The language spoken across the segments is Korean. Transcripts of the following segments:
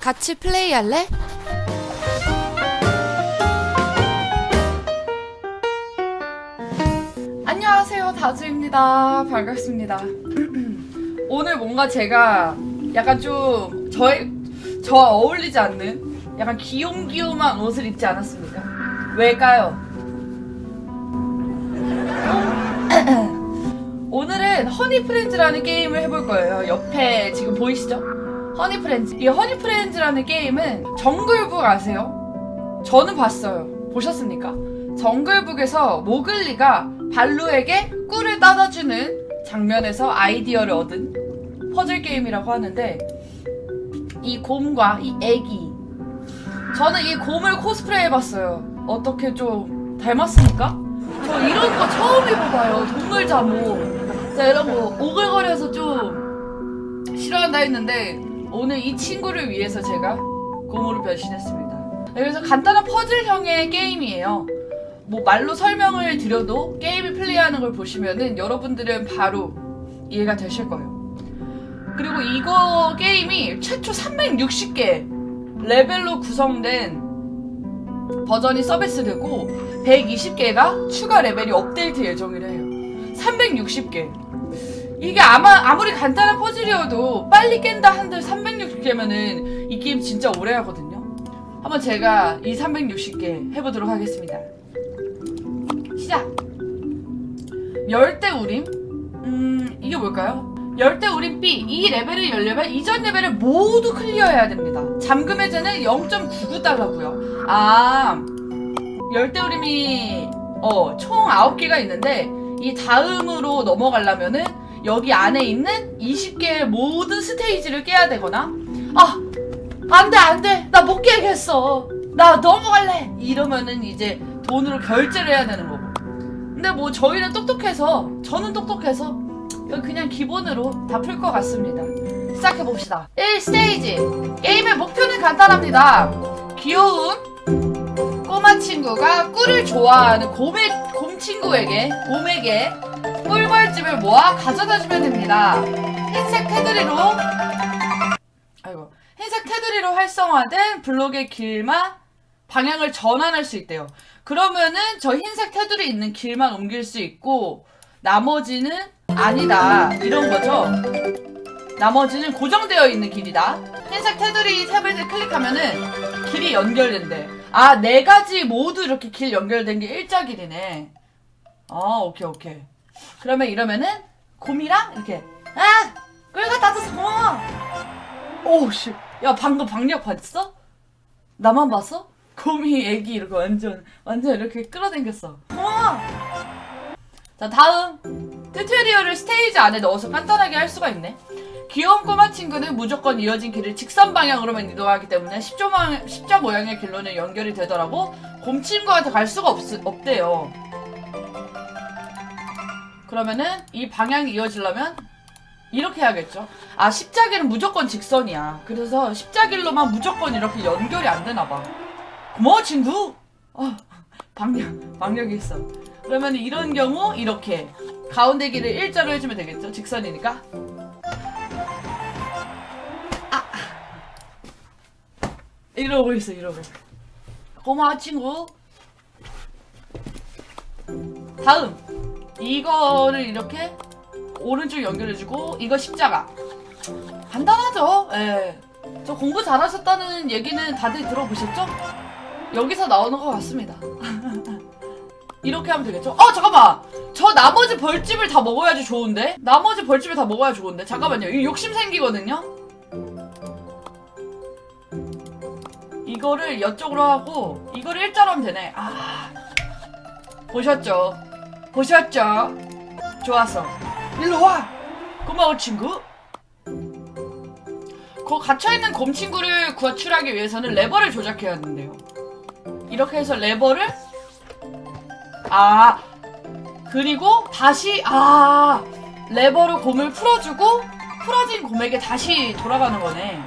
같이 플레이할래? 안녕하세요 다주입니다 반갑습니다 오늘 뭔가 제가 약간 좀 저의 저와 어울리지 않는 약간 귀염귀염한 옷을 입지 않았습니까? 왜일까요? 오늘은 허니 프렌즈라는 게임을 해볼 거예요. 옆에 지금 보이시죠? 허니 프렌즈. 이 허니 프렌즈라는 게임은 정글북 아세요? 저는 봤어요. 보셨습니까? 정글북에서 모글리가 발루에게 꿀을 따다주는 장면에서 아이디어를 얻은 퍼즐 게임이라고 하는데 이 곰과 이 애기 저는 이 곰을 코스프레 해봤어요. 어떻게 좀 닮았습니까? 저 이런 거 처음 해봐봐요. 동물 잠옷. 자, 거 오글거려서 좀 싫어한다 했는데 오늘 이 친구를 위해서 제가 곰으로 변신했습니다. 그래서 간단한 퍼즐형의 게임이에요. 뭐 말로 설명을 드려도 게임을 플레이하는 걸 보시면은 여러분들은 바로 이해가 되실 거예요. 그리고 이거 게임이 최초 360개 레벨로 구성된 버전이 서비스되고 120개가 추가 레벨이 업데이트 예정이래요. 360개. 이게 아마 아무리 간단한 퍼즐이어도 빨리 깬다 한들 360개면은 이 게임 진짜 오래 하거든요. 한번 제가 이 360개 해보도록 하겠습니다. 시작. 열대 우림. 음 이게 뭘까요? 열대 우림 B 이 레벨을 열려면 이전 레벨을 모두 클리어해야 됩니다. 잠금 해제는 0.99달러고요. 아 열대 우림이 어, 총 9개가 있는데 이 다음으로 넘어가려면은 여기 안에 있는 20개의 모든 스테이지를 깨야 되거나 아 안돼 안돼 나 못 깨겠어. 나 넘어갈래. 이러면은 이제 돈으로 결제를 해야 되는 거고. 근데 뭐 저희는 똑똑해서 저는 똑똑해서 그냥 기본으로 다 풀 것 같습니다. 시작해 봅시다. 1스테이지. 게임의 목표는 간단합니다. 귀여운 꼬마 친구가 꿀을 좋아하는 곰의 곰 친구에게 곰에게 꿀벌집을 모아 가져다 주면 됩니다. 흰색 테두리로 아이고 흰색 테두리로 활성화된 블록의 길만 방향을 전환할 수 있대요. 그러면은 저 흰색 테두리 있는 길만 옮길 수 있고 나머지는 아니다 이런 거죠. 나머지는 고정되어 있는 길이다. 흰색 테두리 탭을 클릭하면은 길이 연결된대. 아, 네 가지 모두 이렇게 길 연결된 게 일자 길이네. 아, 오케이, 오케이. 그러면 이러면은 곰이랑 이렇게 아! 꿀 갖다 줘서 고마워! 오우, 씨. 야, 방금 박력 봤어? 나만 봤어? 곰이 애기 이렇게 완전, 완전 이렇게 끌어당겼어. 고마워! 자, 다음. 튜토리얼을 스테이지 안에 넣어서 간단하게 할 수가 있네. 귀여운 꼬마 친구는 무조건 이어진 길을 직선 방향으로만 이동하기 때문에 십자, 모양, 십자 모양의 길로는 연결이 되더라고 곰 친구한테 갈 수가 없, 없대요. 그러면은 이 방향이 이어지려면 이렇게 해야겠죠. 아 십자길은 무조건 직선이야. 그래서 십자길로만 무조건 이렇게 연결이 안 되나 봐. 고마워 친구. 어, 방력 방력이 있어. 그러면 이런 경우 이렇게 가운데 길을 일자로 해주면 되겠죠. 직선이니까. 이러고 있어 이러고. 고마워 친구. 다음. 이거를 이렇게 오른쪽 연결해주고 이거 십자가. 간단하죠? 예. 저 공부 잘하셨다는 얘기는 다들 들어보셨죠? 여기서 나오는 것 같습니다. 이렇게 하면 되겠죠? 어 잠깐만! 저 나머지 벌집을 다 먹어야지 좋은데? 나머지 벌집을 다 먹어야 좋은데? 잠깐만요. 이 욕심 생기거든요 이거를 이쪽으로 하고 이거를 일자로 하면 되네. 아 보셨죠? 보셨죠? 좋았어. 일로 와. 고마워 친구. 그 갇혀있는 곰 친구를 구출하기 위해서는 레버를 조작해야 하는데요. 이렇게 해서 레버를 아 그리고 다시 아 레버로 곰을 풀어주고 풀어진 곰에게 다시 돌아가는 거네.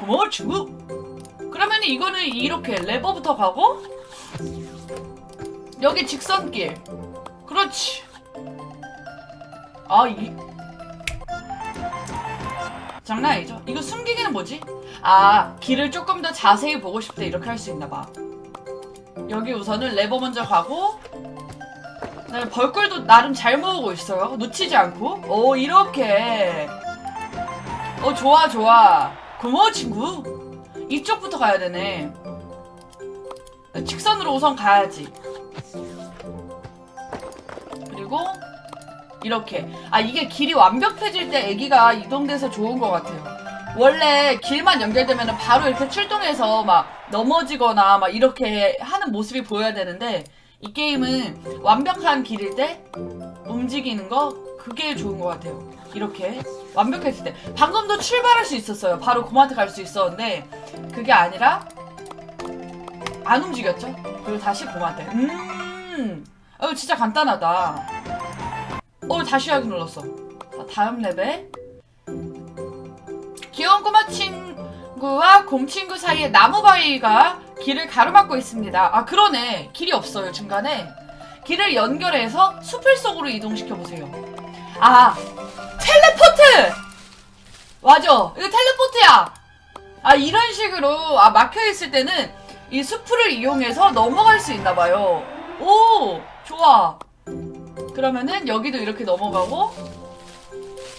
고마워 친구. 그러면 이거는 이렇게 레버부터 가고 여기 직선길 그렇지 아 이 장난 아니죠? 이거 숨기기는 뭐지? 아, 길을 조금 더 자세히 보고 싶대. 이렇게 할 수 있나 봐. 여기 우선은 레버 먼저 가고, 그다음에 벌꿀도 나름 잘 모으고 있어요. 놓치지 않고. 오, 이렇게. 어, 좋아, 좋아. 고마워, 친구. 이쪽부터 가야 되네. 직선으로 우선 가야지. 그리고, 이렇게. 아, 이게 길이 완벽해질 때 애기가 이동돼서 좋은 것 같아요. 원래 길만 연결되면 바로 이렇게 출동해서 막 넘어지거나 막 이렇게 하는 모습이 보여야 되는데, 이 게임은 완벽한 길일 때 움직이는 거, 그게 좋은 것 같아요. 이렇게. 완벽했을 때. 방금도 출발할 수 있었어요. 바로 고마트 갈수 있었는데, 그게 아니라, 안 움직였죠? 그리고 다시 고마트. 음, 어, 진짜 간단하다. 어, 다시 하기 눌렀어. 자, 다음 레벨. 귀여운 꼬마 친구와 곰 친구 사이에 나무바위가 길을 가로막고 있습니다. 아, 그러네. 길이 없어요, 중간에. 길을 연결해서 숲을 속으로 이동시켜 보세요. 아, 텔레포트! 맞아. 이거 텔레포트야. 아, 이런 식으로, 아, 막혀있을 때는 이 숲을 이용해서 넘어갈 수 있나봐요. 오, 좋아. 그러면은 여기도 이렇게 넘어가고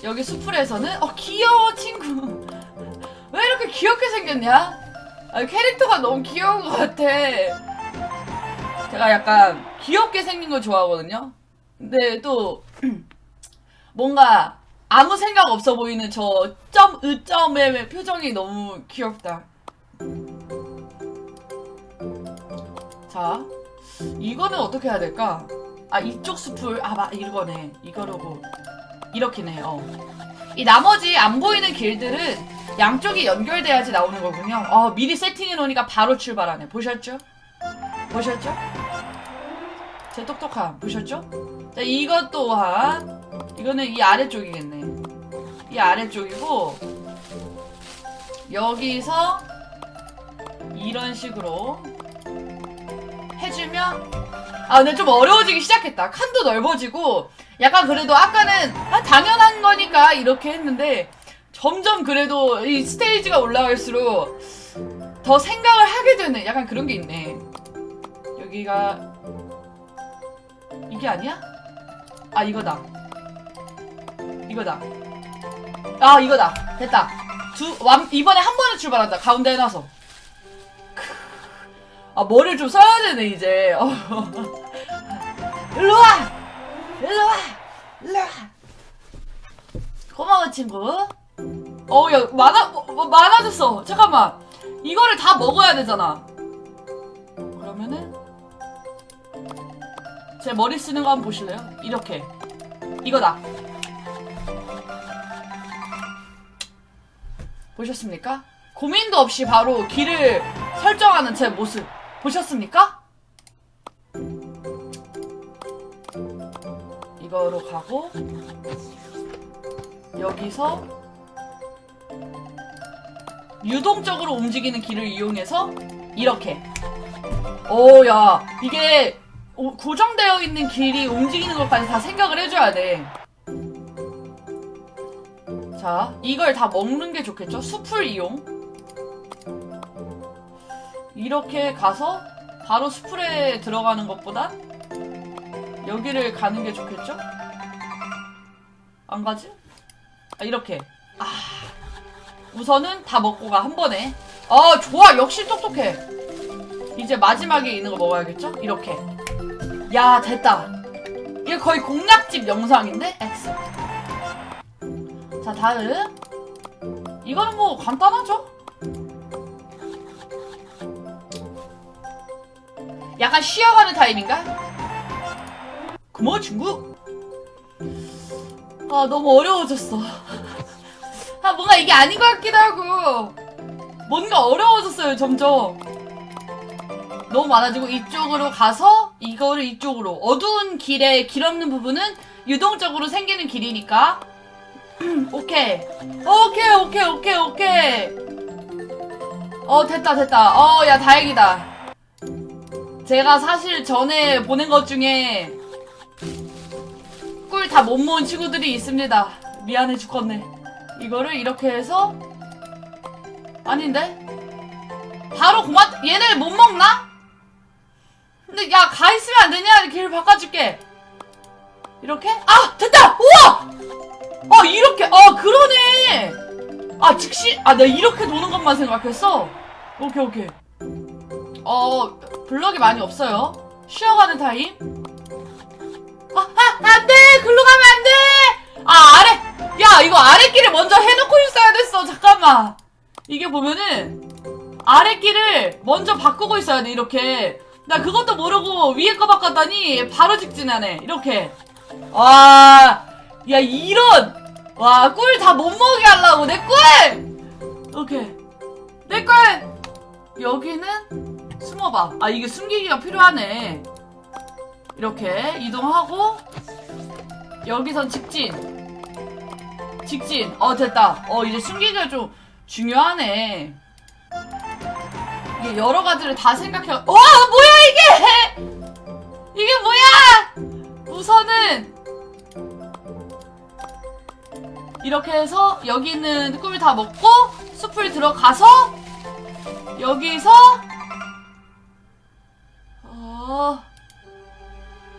여기 수풀에서는 어 귀여워 친구 왜 이렇게 귀엽게 생겼냐? 아, 캐릭터가 너무 귀여운 것 같아. 제가 약간 귀엽게 생긴 거 좋아하거든요. 근데 또 뭔가 아무 생각 없어 보이는 저 점 으점의 표정이 너무 귀엽다. 자, 이거는 어떻게 해야 될까? 아 이쪽 숲을 아 마, 이거네 이거로고 이렇게네 어. 이 나머지 안 보이는 길들은 양쪽이 연결돼야지 나오는 거군요 어 미리 세팅해 놓으니까 바로 출발하네 보셨죠? 보셨죠? 제 똑똑함 보셨죠? 자 이것 또한 이거는 이 아래쪽이겠네 이 아래쪽이고 여기서 이런 식으로 해주면 아 근데 좀 어려워지기 시작했다. 칸도 넓어지고 약간 그래도 아까는 아, 당연한 거니까 이렇게 했는데 점점 그래도 이 스테이지가 올라갈수록 더 생각을 하게 되는 약간 그런 게 있네. 여기가 이게 아니야? 아 이거다. 이거다 아 이거다. 됐다. 두 완, 이번에 한 번에 출발한다. 가운데 해놔서 아 머리를 좀 써야 되네 이제. 어. 일로와! 일로와! 일로와! 고마워 친구. 어야 많아 어, 어, 많아졌어. 잠깐만. 이거를 다 먹어야 되잖아. 그러면은? 제 머리 쓰는 거 한번 보실래요? 이렇게. 이거다 보셨습니까 고민도 없이 바로 길을 설정하는 제 모습 보셨습니까? 이거로 가고 여기서 유동적으로 움직이는 길을 이용해서 이렇게 오야 이게 오- 고정되어 있는 길이 움직이는 것까지 다 생각을 해줘야 돼. 자, 이걸 다 먹는 게 좋겠죠? 숲을 이용. 이렇게 가서 바로 숲에 들어가는 것보다 여기를 가는 게 좋겠죠? 안 가지? 아, 이렇게. 아. 우선은 다 먹고 가, 한 번에. 아, 좋아. 역시 똑똑해. 이제 마지막에 있는 거 먹어야겠죠? 이렇게. 야, 됐다. 이게 거의 공략집 영상인데? X. 자, 다음. 이거는 뭐 간단하죠? 약간 쉬어가는 타임인가? 고마워 친구 아 너무 어려워졌어 아 뭔가 이게 아닌 것 같기도 하고 뭔가 어려워졌어요 점점 너무 많아지고 이쪽으로 가서 이거를 이쪽으로 어두운 길에 길 없는 부분은 유동적으로 생기는 길이니까 오케이. 오케이 오케이 오케이 오케이. 어 됐다 됐다. 어 야 다행이다. 제가 사실 전에 보낸 것 중에 꿀 다 못 모은 친구들이 있습니다. 미안해 죽겠네. 이거를 이렇게 해서 아닌데? 바로 고마 얘네 못 먹나? 근데 야 가 있으면 안 되냐? 길을 바꿔줄게. 이렇게? 아 됐다! 우 아 즉시 아 내가 이렇게 도는 것만 생각했어 오케이 오케이 어 블럭이 많이 없어요 쉬어가는 타임 아, 아, 안 돼! 글로 가면 안 돼! 아, 아래! 야, 이거 아래 길을 먼저 해놓고 있어야 됐어. 잠깐만. 이게 보면은, 아래 길을 먼저 바꾸고 있어야 돼, 이렇게. 나 그것도 모르고 위에 거 바꿨더니 바로 직진하네. 이렇게. 와, 야, 이런! 와, 꿀 다 못 먹게 하려고, 내 꿀! 오케이. 내 꿀! 여기는 숨어봐. 아, 이게 숨기기가 필요하네. 이렇게 이동하고 여기선 직진 직진 어 됐다 어 이제 숨기기가 좀 중요하네 이게 여러 가지를 다 생각해 와 뭐야 이게 이게 뭐야 우선은 이렇게 해서 여기 있는 꿈을 다 먹고 숲을 들어가서 여기서 어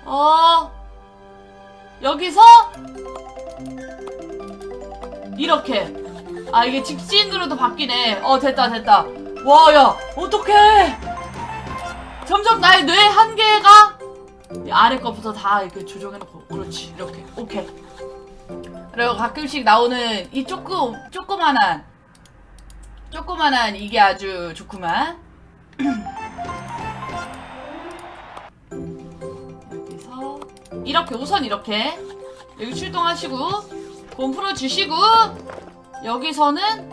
어, 여기서 이렇게. 아 이게 직진으로도 바뀌네. 어 됐다 됐다. 와 야 어떡해. 점점 나의 뇌 한계가 이 아래 거부터 다 이렇게 조정해놓고. 그렇지 이렇게. 오케이 그리고 가끔씩 나오는 이 조금 조그만한 조그만한 이게 아주 좋구만 여기서 이렇게 우선 이렇게 여기 출동하시고 곰 풀어주시고 여기서는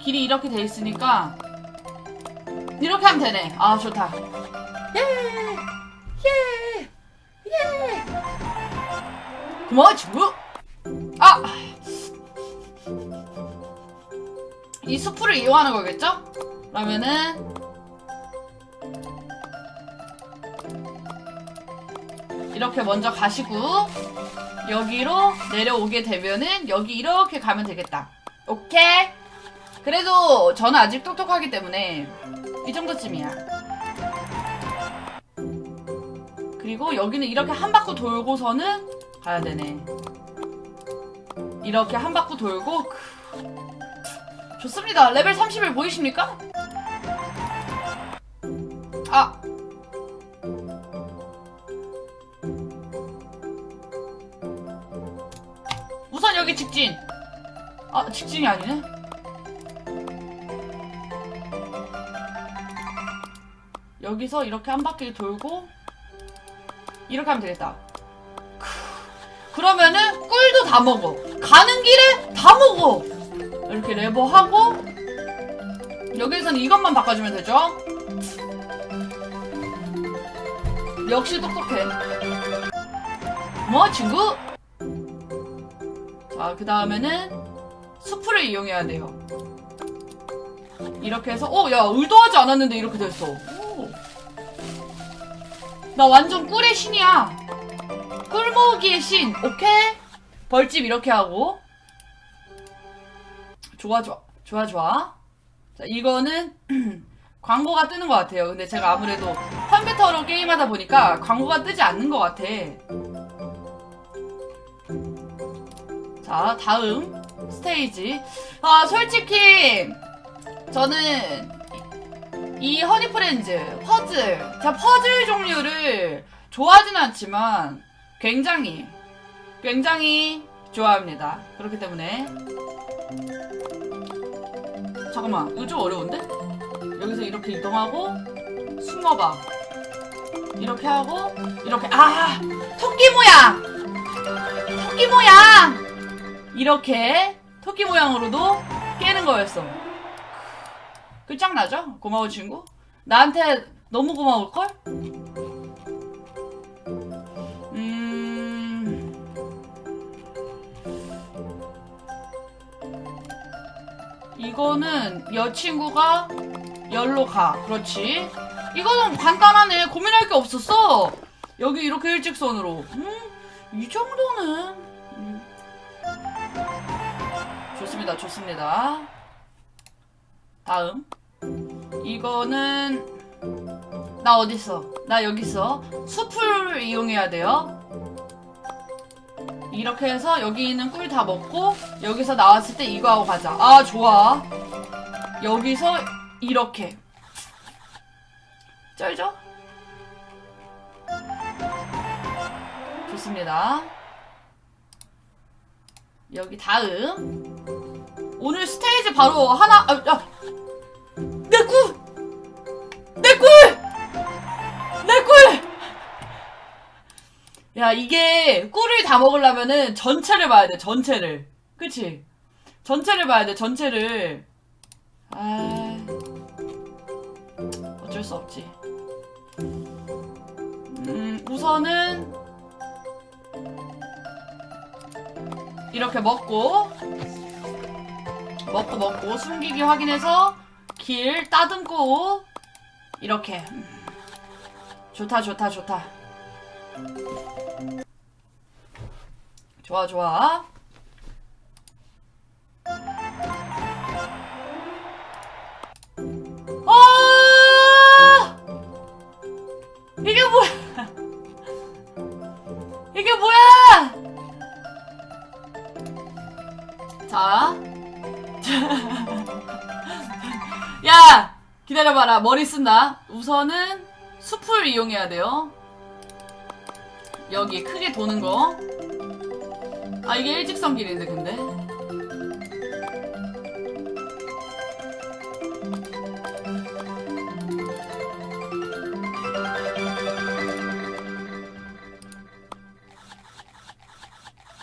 길이 이렇게 돼 있으니까 이렇게 하면 되네 아 좋다 예! 예! 예! 고마워 친구 아! 이 수프를 이용하는 거겠죠? 그러면은 이렇게 먼저 가시고 여기로 내려오게 되면은 여기 이렇게 가면 되겠다. 오케이? 그래도 저는 아직 똑똑하기 때문에 이 정도쯤이야. 그리고 여기는 이렇게 한 바퀴 돌고서는 가야 되네. 이렇게 한 바퀴 돌고 크. 좋습니다. 레벨 30을 보이십니까? 아 우선 여기 직진. 아, 직진이 아니네. 여기서 이렇게 한 바퀴 돌고 이렇게 하면 되겠다. 크. 그러면은 꿀도 다 먹어. 가는 길에 다 먹어. 이렇게 레버하고 여기서는 이것만 바꿔주면 되죠. 역시 똑똑해. 뭐 친구? 자, 그 다음에는 수프를 이용해야 돼요. 이렇게 해서, 어, 야, 의도하지 않았는데 이렇게 됐어. 오. 나 완전 꿀의 신이야. 꿀먹이의 신, 오케이? 벌집 이렇게 하고. 좋아, 좋아. 좋아, 좋아. 자, 이거는 광고가 뜨는 것 같아요. 근데 제가 아무래도 컴퓨터로 게임하다 보니까 광고가 뜨지 않는 것 같아. 자, 다음 스테이지. 아, 솔직히 저는 이 허니프렌즈 퍼즐, 제가 퍼즐 종류를 좋아하지는 않지만 굉장히 굉장히 좋아합니다. 그렇기 때문에 잠깐만, 이거 좀 어려운데? 여기서 이렇게 이동하고 숨어봐. 이렇게 하고 이렇게 아 토끼 모양 토끼 모양 이렇게 토끼 모양으로도 깨는 거였어. 끝장나죠? 고마워 친구. 나한테 너무 고마울 걸? 이거는 여친구가 열로 가. 그렇지. 이거는 간단하네. 고민할 게 없었어. 여기 이렇게 일직선으로. 음, 이 정도는. 음. 좋습니다. 좋습니다. 다음. 이거는 나 어디 있어? 나 여기 있어. 숲을 이용해야 돼요. 이렇게 해서 여기 있는 꿀 다 먹고 여기서 나왔을 때 이거 하고 가자. 아 좋아. 여기서 이렇게 쩔죠? 좋습니다. 여기 다음 오늘 스테이지 바로 하나 아, 아. 내 꿀! 야 이게 꿀을 다 먹으려면은 전체를 봐야 돼 전체를. 그치? 전체를 봐야 돼 전체를. 아 어쩔 수 없지. 음 우선은 이렇게 먹고 먹고 먹고 숨기기 확인해서 길 따듬고 이렇게. 음. 좋다 좋다 좋다 좋아 좋아 아 이게 뭐야 이게 뭐야 자 야! 기다려봐라. 머리 쓴다. 우선은 숲을 이용해야 돼요. 여기 크게 도는 거. 아, 이게 일직선 길인데, 근데.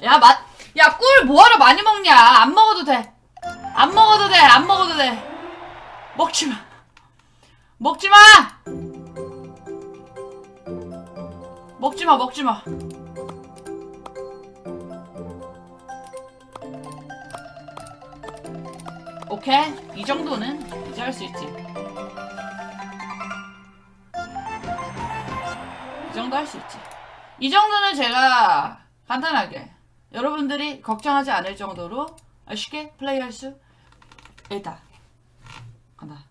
야, 맛, 야, 꿀 뭐하러 많이 먹냐? 안 먹어도 돼. 안 먹어도 돼, 안 먹어도 돼. 먹지 마. 먹지 마! 먹지 마, 먹지 마. 오케이. 이 정도는 이제 할 수 있지. 이 정도 할 수 있지. 이 정도는 제가 간단하게 여러분들이 걱정하지 않을 정도로 쉽게 플레이할 수 있다. 간다.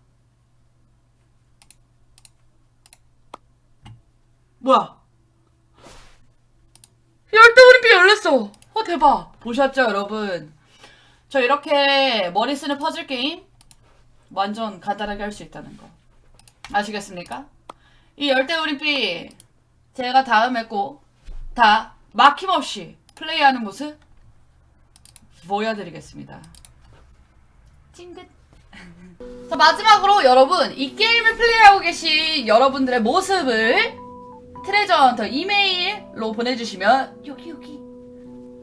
뭐야? 열대우리비 열렸어. 어 대박. 보셨죠 여러분? 저 이렇게 머리 쓰는 퍼즐 게임 완전 간단하게 할 수 있다는 거 아시겠습니까? 이 열대우리비 제가 다음에 꼭 다 막힘없이 플레이하는 모습 보여드리겠습니다. 찡긋. 자 마지막으로 여러분 이 게임을 플레이하고 계신 여러분들의 모습을 트레저 헌터 이메일로 보내주시면 여기 여기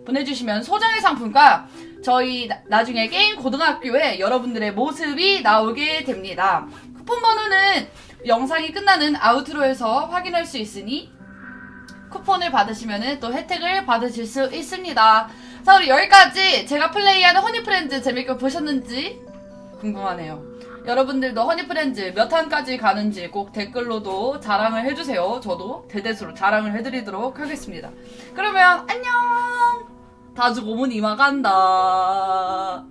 보내주시면 소정의 상품과 저희 나, 나중에 게임 고등학교에 여러분들의 모습이 나오게 됩니다. 쿠폰 번호는 영상이 끝나는 아우트로에서 확인할 수 있으니 쿠폰을 받으시면 또 혜택을 받으실 수 있습니다. 자, 우리 여기까지 제가 플레이하는 허니프렌즈 재밌게 보셨는지 궁금하네요. 여러분들도 허니프렌즈 몇 탄까지 가는지 꼭 댓글로도 자랑을 해주세요. 저도 대대수로 자랑을 해드리도록 하겠습니다. 그러면 안녕! 다주 고문 이마 간다.